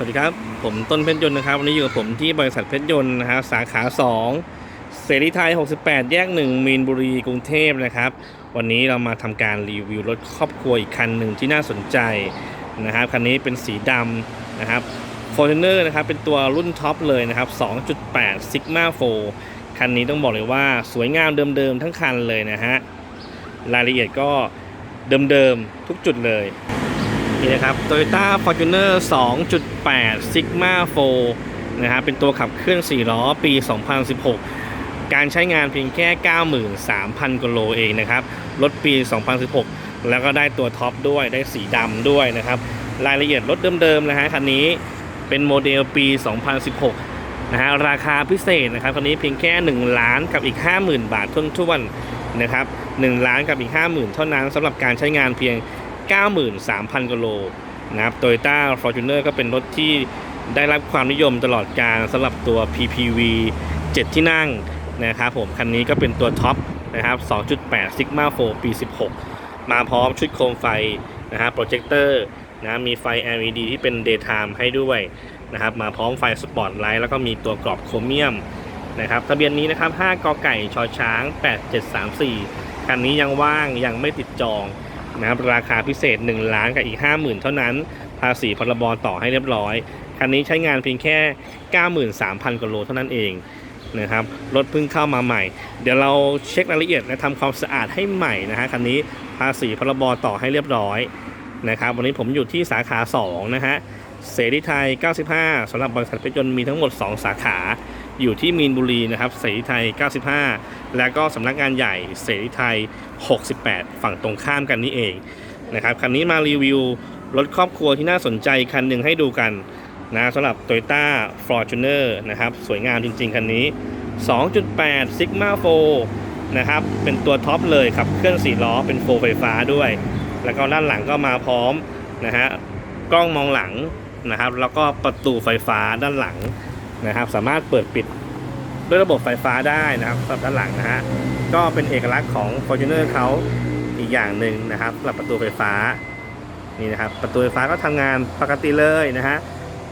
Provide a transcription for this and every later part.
วัสดีครับ ผมต้นเพชรยนต์นะครับ วันนี้อยู่กับผมที่บริษัทเพชรยนต์นะครับสาขา 2 เสรีไทย 68 แยก 1 มีนบุรีกรุงเทพนะครับ วันนี้เรามาทำการรีวิวรถครอบครัวอีกคันหนึ่งที่น่าสนใจนะครับคันนี้เป็นสีดำนะครับ Fortuner นะครับเป็นตัวรุ่นท็อปเลยนะครับ 2.8 Sigma 4คันนี้ต้องบอกเลยว่าสวยงามเดิมๆทั้งคันเลยนะฮะรายละเอียดก็เดิมๆทุกจุดเลย นี่นะครับ Toyota Fortuner 2.8 Sigma 4นะครับเป็นตัวขับเคลื่อน 4 ล้อปี 2016 การใช้งานเพียงแค่ 93,000กิโลเองนะครับ รถปี 2016 แล้วก็ได้ตัวท็อปด้วยได้สีดำด้วยนะครับ รายละเอียดรถเดิมๆนะฮะคันนี้เป็นโมเดลปี 2016 นะฮะราคาพิเศษนะครับคันนี้เพียงแค่ 1 ล้านกับอีก 50,000 บาททุ่นๆนะครับ1ล้านกับอีก 50,000 เท่านั้นสำหรับการใช้งานเพียง 93,000กิโลนะครับ Toyota Fortuner ก็เป็นรถที่ได้รับความนิยมตลอดการสำหรับตัว PPV 7 ที่นั่งนะครับผมคันนี้ก็เป็นตัวท็อปนะครับ 2.8 Sigma 4 ปี 16 มาพร้อมชุดโคมไฟนะครับโปรเจคเตอร์นะมีไฟ LED ที่เป็น Daytime ให้ด้วยนะครับ มาพร้อมไฟสปอตไลท์แล้วก็มีตัวกรอบโครเมียมนะครับทะเบียนนี้นะครับ 5กไก่ชอช้าง 8734 คันนี้ยังว่างยังไม่ติดจอง นะครับราคาพิเศษ 1 ล้านกับอีก 50,000 เท่านั้น ภาษีพรบต่อให้เรียบร้อย คันนี้ใช้งานเพียงแค่ 93,000กว่าโลเท่านั้นเองนะครับรถเพิ่งเข้ามาใหม่ เดี๋ยวเราเช็ครายละเอียดและทำความสะอาดให้ใหม่นะฮะคันนี้ภาษีพรบต่อให้เรียบร้อยนะครับวันนี้ผมอยู่ที่สาขา 2 นะฮะเสรีไทย 95สำหรับบริษัทเพชรยนต์มีทั้งหมด 2 สาขา อยู่ที่มีนบุรีนะครับเสรีไทย 95 แล้วก็สำนักงานใหญ่เสรีไทย 68 ฝั่งตรงข้ามกันนี่เองนะครับคันนี้มารีวิวรถครอบครัวที่น่าสนใจคันหนึ่งให้ดูกันนะสำหรับ Toyota Fortuner นะครับสวยงามจริง ๆ คันนี้ 2.8 Sigma 4นะครับเป็นตัวท็อปเลยขับเคลื่อน4ล้อเป็นโฟไฟฟ้าด้วย แล้วก็ด้านหลังก็มาพร้อมนะฮะกล้องมองหลังนะครับแล้วก็ประตูไฟฟ้าด้านหลัง นะครับ สามารถเปิดปิดด้วยระบบไฟฟ้าได้นะครับสำหรับด้านหลังนะฮะก็เป็นเอกลักษณ์ของ Fortuner เขาอีกอย่างหนึ่งนะครับสำหรับประตูไฟฟ้านี่นะครับประตูไฟฟ้าก็ทำงานปกติเลยนะฮะ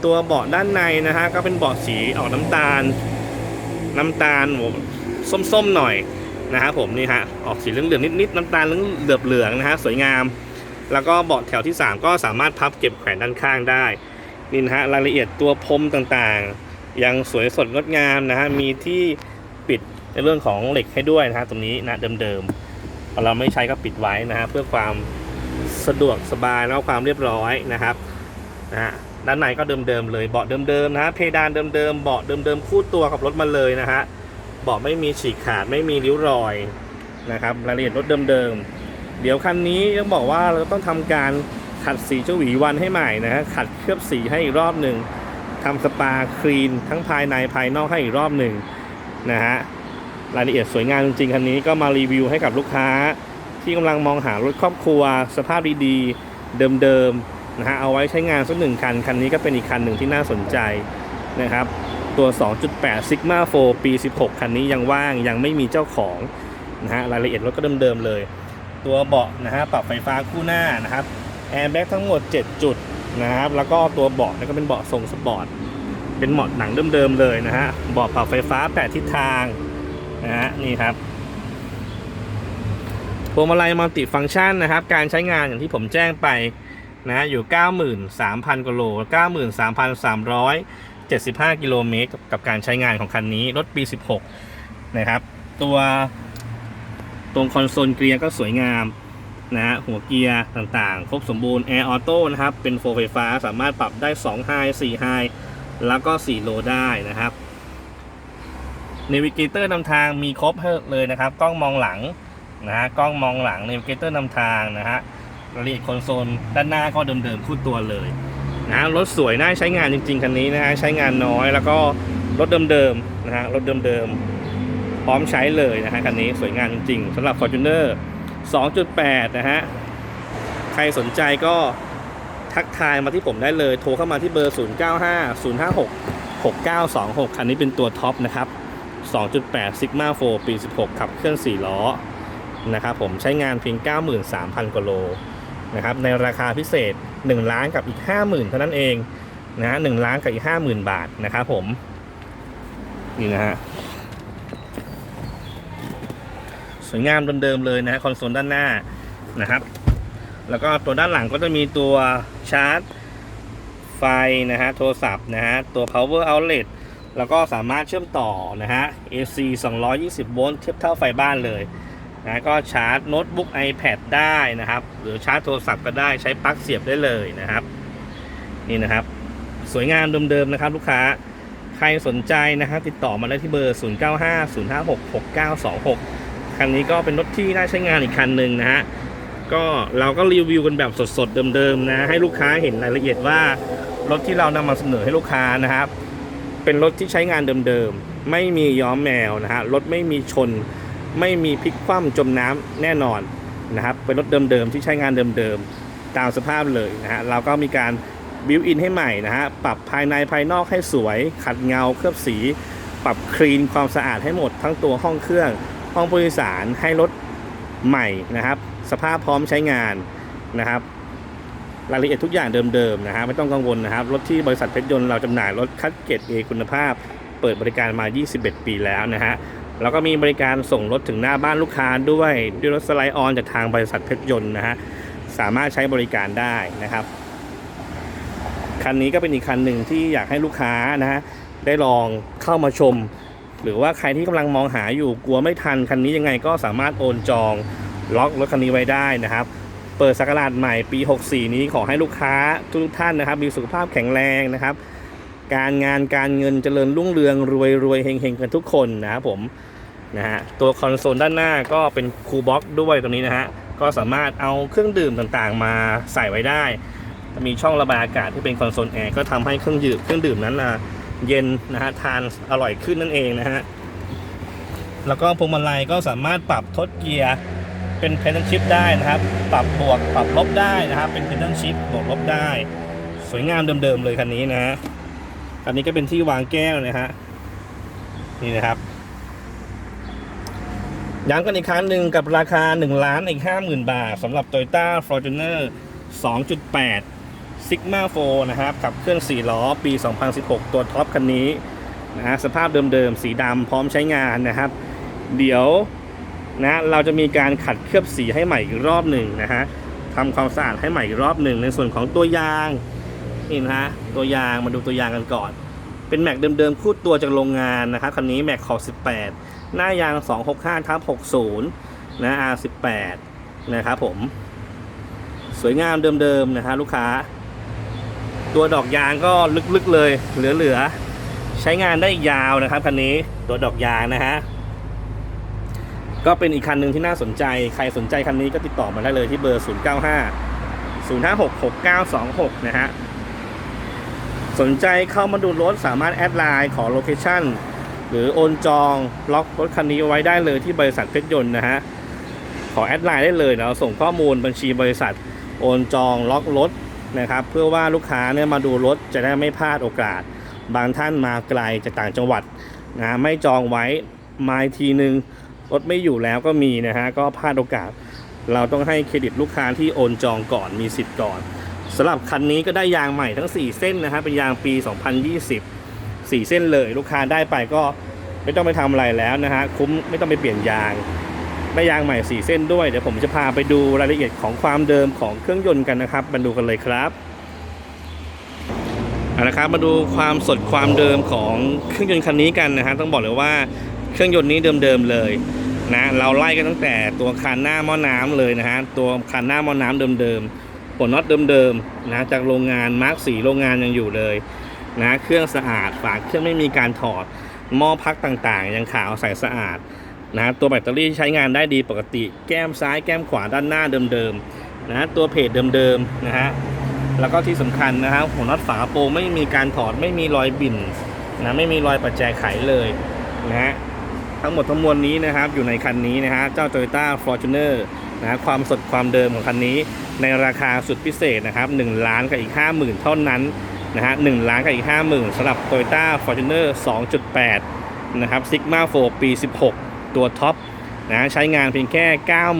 ตัวเบาะด้านในนะฮะก็เป็นเบาะสีออกน้ำตาล น้ำตาลส้มๆหน่อยนะครับผมนี่ฮะออกสีเหลืองๆนิดๆน้ำตาลเหลืองๆนะฮะสวยงาม แล้วก็เบาะแถวที่ 3 ก็สามารถพับเก็บแขวนด้านข้างได้นี่นะฮะรายละเอียดตัวพรมต่างๆ ยังสวยสดงดงามนะฮะมีที่ปิดในเรื่องของเหล็กให้ด้วยนะฮะตรงนี้นะเดิมๆพอเราไม่ใช้ก็ปิดไว้นะฮะเพื่อความสะดวกสบายแล้วความเรียบร้อยนะครับนะฮะด้านในก็เดิมๆเลยเบาะเดิมๆนะฮะเพดานเดิมๆเบาะเดิมๆคู่ตัวกับรถมาเลยนะฮะเบาะไม่มีฉีกขาดไม่มีริ้วรอยนะครับรายละเอียดรถเดิมๆเดี๋ยวคันนี้ต้องบอกว่าเราต้องทำการขัดสีเจ้าหวีวันให้ใหม่นะฮะขัดเคลือบสีให้อีกรอบหนึ่ง ทำสปาคลีนทั้งภายในภายนอกให้อีกรอบหนึ่งนะฮะรายละเอียดสวยงามจริงๆคันนี้ก็มารีวิวให้กับลูกค้า ที่กำลังมองหารถครอบครัว สภาพดีๆเดิมๆนะฮะเอาไว้ใช้งานสักหนึ่งคัน คันนี้ก็เป็นอีกคันหนึ่งที่น่าสนใจนะครับตัว 2.8 Sigma 4 ปี 16 คันนี้ยังว่างยังไม่มีเจ้าของนะฮะรายละเอียดรถก็เดิมๆเลย ตัวเบาะนะฮะปรับไฟฟ้าคู่หน้านะครับแอร์แบ็กทั้งหมด 7 จุด นะครับ แล้วก็ตัวเบาะนี่ก็เป็นเบาะทรงสปอร์ต เป็นเบาะหนังเดิมๆเลยนะฮะ เบาะปรับไฟฟ้าแปดทิศทางนะฮะ นี่ครับพวงมาลัยมัลติฟังก์ชันนะครับ การใช้งานอย่างที่ผมแจ้งไปนะอยู่ 93,000กิโล93,375 กิโลเมตรกับการใช้งานของคันนี้ รถปี 16 นะครับ ตัวตรงคอนโซลเกียร์ก็สวยงาม นะฮะหัวเกียร์ต่างๆ ครบสมบูรณ์แอร์ออโต้นะครับ เป็นโฟไฟฟ้าสามารถปรับได้2 High 4 High แล้วก็4โลได้นะครับ n a วิเกเตอร์นำทางมีครบเลยนะครับ กล้องมองหลังนะฮะกล้องมองหลัง n a วิเกเตอร์นำทางนะฮะรายละเอียดคอนโซลด้านหน้าก็เดิมๆคู่ตัวเลยนะรถสวยน่าใช้งานจริงๆคันนี้นะฮะใช้งานน้อยแล้วก็รถเดิมๆนะฮะรถเดิมๆพร้อมใช้เลยนะฮะคันนี้สวยงามจริงๆสำหรับ Fortuner 2.8 นะฮะ ใครสนใจก็ทักทายมาที่ผมได้เลย โทรเข้ามาที่เบอร์ 095 056 6926 คันนี้เป็นตัวท็อปนะครับ 2.8 Sigma 4 ปี 16 ขับเคลื่อน 4 ล้อ นะครับผมใช้งานเพียง 93,000 กว่าโลนะครับ ในราคาพิเศษ 1 ล้านกับอีก 50,000 เท่านั้นเองนะฮะหนึ่งล้านกับอีกห้าหมื่นบาทนะครับผม นี่นะฮะ สวยงามเดิมๆเลยนะฮะคอนโซลด้านหน้านะครับ แล้วก็ตัวด้านหลังก็จะมีตัวชาร์จไฟนะฮะโทรศัพท์นะฮะตัว power outlet แล้วก็สามารถเชื่อมต่อนะฮะ AC 220 โวลต์เทียบเท่าไฟบ้านเลยนะก็ชาร์จโน้ตบุ๊ก iPad ได้นะครับ หรือชาร์จโทรศัพท์ก็ได้ใช้ปลั๊กเสียบได้เลยนะครับ นี่นะครับ สวยงามเดิมๆนะครับ ลูกค้าใครสนใจนะครับติดต่อมาได้ที่เบอร์ 0950566926 คันนี้ก็เป็นรถที่น่าใช้งานอีกคันหนึ่งนะฮะก็เราก็รีวิวกันแบบสดๆเดิมๆนะให้ลูกค้าเห็นรายละเอียดว่ารถที่เรานำมาเสนอให้ลูกค้านะครับ เป็นรถที่ใช้งานเดิมๆไม่มีย้อมแมวนะฮะรถไม่มีชน ไม่มีพลิกคว่ำจมน้ำแน่นอนนะครับเป็นรถเดิมๆที่ใช้งานเดิมๆตามสภาพเลยนะฮะเราก็มีการบิวอินให้ใหม่นะฮะปรับภายในภายนอกให้สวย ขัดเงาเคลือบสี ปรับคลีนความสะอาดให้หมดทั้งตัวห้องเครื่อง ห้องผู้โดยสารให้รถใหม่นะครับ สภาพพร้อมใช้งานนะครับ รายละเอียดทุกอย่างเดิมๆนะฮะไม่ต้องกังวลนะครับ รถที่บริษัทเพชรยนต์เราจำหน่ายรถคัดเกรดเอคุณภาพ เปิดบริการมา 21 ปีแล้วนะฮะแล้วก็มีบริการส่งรถถึงหน้าบ้านลูกค้าด้วยด้วยรถสไลด์ออนจากทางบริษัทเพชรยนต์นะฮะสามารถใช้บริการได้นะครับ คันนี้ก็เป็นอีกคันหนึ่งที่อยากให้ลูกค้านะฮะได้ลองเข้ามาชม หรือว่าใครที่กำลังมองหาอยู่กลัวไม่ทันคันนี้ยังไงก็สามารถโอนจองล็อกรถคันนี้ไว้ได้นะครับ เปิดสักราชใหม่ปี 64 นี้ขอให้ลูกค้าทุกท่านนะครับ มีสุขภาพแข็งแรงนะครับ การงานการเงินเจริญรุ่งเรืองรวยรวยเฮงเฮงกันทุกคนนะครับผมนะฮะตัวคอนโซลด้านหน้าก็เป็นคูลบ็อกด้วยตรงนี้นะฮะก็สามารถเอาเครื่องดื่มต่างๆ มาใส่ไว้ได้ มีช่องระบายอากาศที่เป็นคอนโซลแอร์ก็ทำให้เครื่องดื่มเครื่องดื่มนั้นนะ เย็นนะฮะทานอร่อยขึ้นนั่นเองนะฮะแล้วก็พวงมาลัยก็สามารถปรับทดเกียร์เป็นเพนชิพได้นะครับ ปรับบวกปรับลบได้นะครับ เป็นเพนชิพบวกลบได้ สวยงามเดิมๆเลยคันนี้นะฮะคันนี้ก็เป็นที่วางแก้วนะฮะนี่นะครับย้ำกันอีกครั้งหนึ่งกับราคา1ล้านอีก50,000 บาทสำหรับ Toyota Fortuner 2.8 Sigma 4นะครับขับเคลื่อน4ล้อปี 2016 ตัวท็อปคันนี้นะฮะสภาพเดิมๆ สีดำพร้อมใช้งานนะครับ เดี๋ยวนะเราจะมีการขัดเคลือบสีให้ใหม่อีกรอบหนึ่งนะฮะทำความสะอาดให้ใหม่อีกรอบหนึ่งในส่วนของตัวยางนี่นะฮะตัวยางมาดูตัวยางกันก่อน เป็นแม็กเดิมๆคู่ตัวจากโรงงานนะครับคันนี้แม็กขอบ18 หน้ายาง 265ทับ60 นะ R18 นะครับผม สวยงามเดิมๆนะฮะลูกค้า ตัวดอกยางก็ลึกๆเลย เหลือๆ ใช้งานได้ยาวนะครับคันนี้ตัวดอกยางนะฮะ ก็เป็นอีกคันหนึ่งที่น่าสนใจ ใครสนใจคันนี้ก็ติดต่อมาได้เลยที่เบอร์ 095 056 6926 นะฮะ สนใจเข้ามาดูรถสามารถแอดไลน์ขอโลเคชั่นหรือโอนจองล็อกรถคันนี้ไว้ได้เลยที่บริษัทเพชรยนต์นะฮะขอแอดไลน์ได้เลยเราส่งข้อมูลบัญชีบริษัทโอนจองล็อกรถ นะครับ เพื่อว่าลูกค้าเนี่ยมาดูรถจะได้ไม่พลาดโอกาส บางท่านมาไกลจากต่างจังหวัดนะไม่จองไว้มาอีกทีนึงรถไม่อยู่แล้วก็มีนะฮะก็พลาดโอกาส เราต้องให้เครดิตลูกค้าที่โอนจองก่อนมีสิทธิ์ก่อนสำหรับคันนี้ก็ได้ยางใหม่ทั้ง 4 เส้นนะฮะเป็นยางปี 2020 4 เส้นเลยลูกค้าได้ไปก็ไม่ต้องไปทำอะไรแล้วนะฮะคุ้มไม่ต้องไปเปลี่ยนยาง ได้ยางใหม่ 4 เส้นด้วย เดี๋ยวผมจะพาไปดูรายละเอียดของความเดิมของเครื่องยนต์กันนะครับ มาดูกันเลยครับเอาละครับมาดูความสดความเดิมของเครื่องยนต์คันนี้กันนะฮะต้องบอกเลยว่าเครื่องยนต์นี้เดิมๆเลยนะเราไล่กันตั้งแต่ตัวคันหน้าหม้อน้ำเลยนะฮะตัวคันหน้าหม้อน้ำเดิมๆหัวน็อตเดิมๆนะจากโรงงานมาร์กสีโรงงานยังอยู่เลยนะเครื่องสะอาดฝาเครื่องไม่มีการถอดหม้อพักต่างๆ ยังขาวใสสะอาด นะตัวแบตเตอรี่ใช้งานได้ดีปกติ แก้มซ้ายแก้มขวาด้านหน้าเดิมๆนะตัวเพจเดิมๆนะฮะแล้วก็ที่สำคัญนะครับหัวน็อตฝาโปรไม่มีการถอดไม่มีรอยบิ่นนะไม่มีรอยปัจแจไขเลยนะฮะทั้งหมดทั้งมวลนี้นะครับอยู่ในคันนี้นะฮะเจ้า Toyota Fortuner นะฮะความสดความเดิมของคันนี้ ในราคาสุดพิเศษนะครับ1ล้านกับอีก 50,000 เท่านั้นนะฮะ1ล้านกับอีก 50,000สำหรับ Toyota Fortuner 2.8 นะครับ Sigma 4 ปี 16 ตัวท็อปนะใช้งานเพียงแค่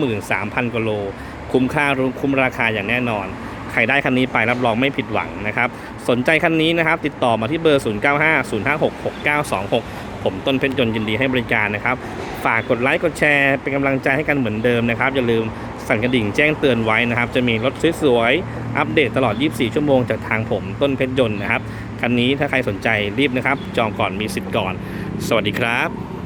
93,000กิโล คุ้มค่าคุ้มราคาอย่างแน่นอน ใครได้คันนี้ไปรับรองไม่ผิดหวังนะครับ สนใจคันนี้นะครับติดต่อมาที่เบอร์ 0950566926 ผมต้นเพชรยนต์ยินดีให้บริการนะครับ ฝากกดไลค์กดแชร์เป็นกำลังใจให้กันเหมือนเดิมนะครับ อย่าลืมสั่นกระดิ่งแจ้งเตือนไว้นะครับ จะมีรถสวยๆอัปเดตตลอด 24 ชั่วโมงจากทางผมต้นเพชรยนต์นะครับคันนี้ถ้าใครสนใจรีบนะครับ จองก่อนมีสิทธิ์ก่อน สวัสดีครับ